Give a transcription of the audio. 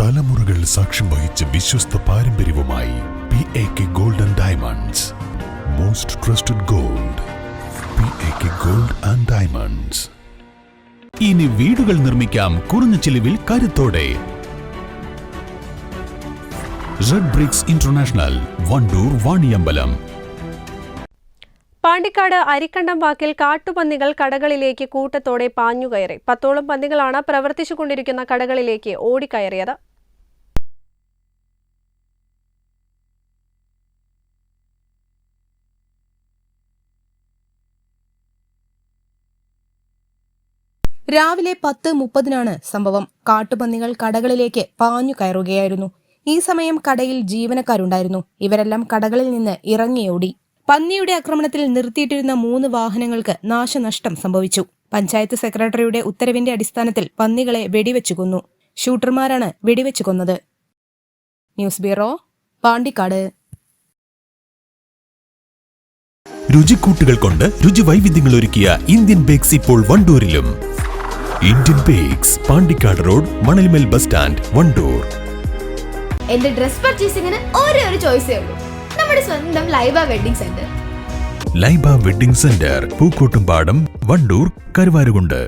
തലമുറകൾ സാക്ഷ്യം വഹിച്ച വിശ്വസ്ത പാരമ്പര്യവുമായി P A K golden diamonds most trusted gold P A K gold and diamonds ഇനി വീടുകൾ നിർമ്മിക്കാം കുറഞ്ഞ ചിലവിൽ കരുത്തോടെ. Red bricks international Wandoor Vaniyambalam Pandikkad അരിക്കണ്ടം വാക്കിൽ കാട്ടുപന്നികൾ കടകളിലേക്ക് കൂട്ടത്തോടെ പാഞ്ഞുകയറി. പത്തോളം പന്നികളാണ് പ്രവർത്തിച്ചുകൊണ്ടിരിക്കുന്ന കടകളിലേക്ക് ഓടിക്കയറിയത്. രാവിലെ പത്ത് മുപ്പതിനാണ് സംഭവം. കാട്ടുപന്നികൾ കടകളിലേക്ക് പാഞ്ഞു കയറുകയായിരുന്നു. ഈ സമയം കടയിൽ ജീവനക്കാരുണ്ടായിരുന്നു. ഇവരെല്ലാം കടകളിൽ നിന്ന് ഇറങ്ങിയോടി പന്നിയുടെ ആക്രമണത്തിൽ നിർത്തിയിട്ടിരുന്ന മൂന്ന് വാഹനങ്ങൾക്ക് നാശനഷ്ടം സംഭവിച്ചു. പഞ്ചായത്ത് സെക്രട്ടറിയുടെ ഉത്തരവിന്റെ അടിസ്ഥാനത്തിൽ പന്നികളെ വെടിവെച്ചു കൊന്നു. ഷൂട്ടർമാരാണ് വെടിവെച്ചു കൊന്നത്. News bureau Pandikkad. രുചിക്കൂട്ടുകൾ കൊണ്ട് രുചി വൈവിധ്യങ്ങൾ ഒരുക്കിയ ഇന്ത്യൻ ബേക്സ് ഇപ്പോൾ വണ്ടൂരിലും. Indian bakes Pandikkad road Manalmel bus stand Wandoor എന്റെ ഡ്രസ് പർച്ചേസിംഗിന് ഒരേ ഒരു ചോയ്സേ ഉള്ളൂ. നമ്മുടെ സ്വന്തം Laiba wedding centre Laiba wedding centre Pookkottumpadam Wandoor Karuvarakundu.